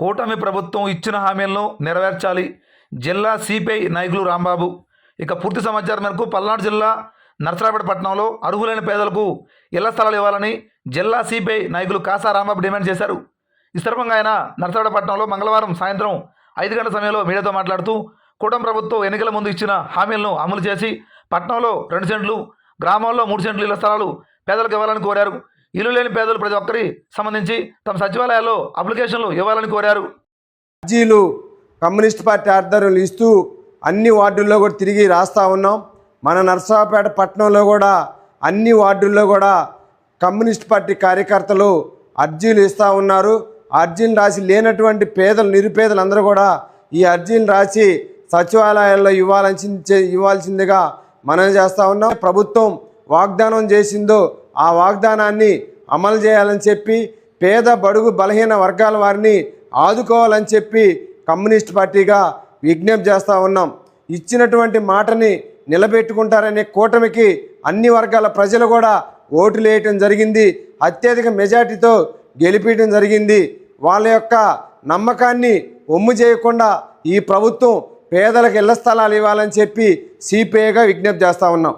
కూటమి ప్రభుత్వం ఇచ్చిన హామీలను నెరవేర్చాలి. జిల్లా సిపిఐ నాయకులు రాంబాబు. ఇక పూర్తి సమాచారం మేరకు పల్నాడు జిల్లా నర్సరాపేట పట్టణంలో అర్హులైన పేదలకు ఇళ్ళ స్థలాలు ఇవ్వాలని జిల్లా సిపిఐ నాయకులు కాసా రాంబాబు డిమాండ్ చేశారు. ఈ సందర్భంగా ఆయన నర్సరాపేట పట్టణంలో మంగళవారం సాయంత్రం ఐదు గంటల సమయంలో మీడియాతో మాట్లాడుతూ కూటమి ప్రభుత్వం ఎన్నికల ముందు ఇచ్చిన హామీలను అమలు చేసి పట్టణంలో రెండు సెంట్లు గ్రామాల్లో మూడు సెంట్లు ఇళ్ళ స్థలాలు పేదలకు ఇవ్వాలని కోరారు. ఇల్లు లేని పేదలు ప్రతి ఒక్కరి సంబంధించి తమ సచివాలయాల్లో అప్లికేషన్లు ఇవ్వాలని కోరారు. అర్జీలు కమ్యూనిస్ట్ పార్టీ ఆధ్వర్యంలో ఇస్తూ అన్ని వార్డుల్లో కూడా తిరిగి రాస్తూ ఉన్నాం. మన నర్సాపేట పట్టణంలో కూడా అన్ని వార్డుల్లో కూడా కమ్యూనిస్ట్ పార్టీ కార్యకర్తలు అర్జీలు ఇస్తూ ఉన్నారు. అర్జీలు రాసి లేనటువంటి పేదలు నిరుపేదలు అందరూ కూడా ఈ అర్జీలు రాసి సచివాలయాల్లో ఇవ్వాల్సి ఇవ్వాల్సిందిగా మనం చేస్తూ ఉన్నాం. ప్రభుత్వం వాగ్దానం చేసిందో ఆ వాగ్దానాన్ని అమలు చేయాలని చెప్పి పేద బడుగు బలహీన వర్గాల వారిని ఆదుకోవాలని చెప్పి కమ్యూనిస్ట్ పార్టీగా విజ్ఞప్తి చేస్తూ ఉన్నాం. ఇచ్చినటువంటి మాటని నిలబెట్టుకుంటారనే కూటమికి అన్ని వర్గాల ప్రజలు కూడా ఓట్లు వేయటం జరిగింది. అత్యధిక మెజార్టీతో గెలిపించడం జరిగింది. వాళ్ళ యొక్క నమ్మకాన్ని ఒమ్ము చేయకుండా ఈ ప్రభుత్వం పేదలకు ఇళ్ళ స్థలాలు ఇవ్వాలని చెప్పి సిపిఐగా విజ్ఞప్తి చేస్తూ ఉన్నాం.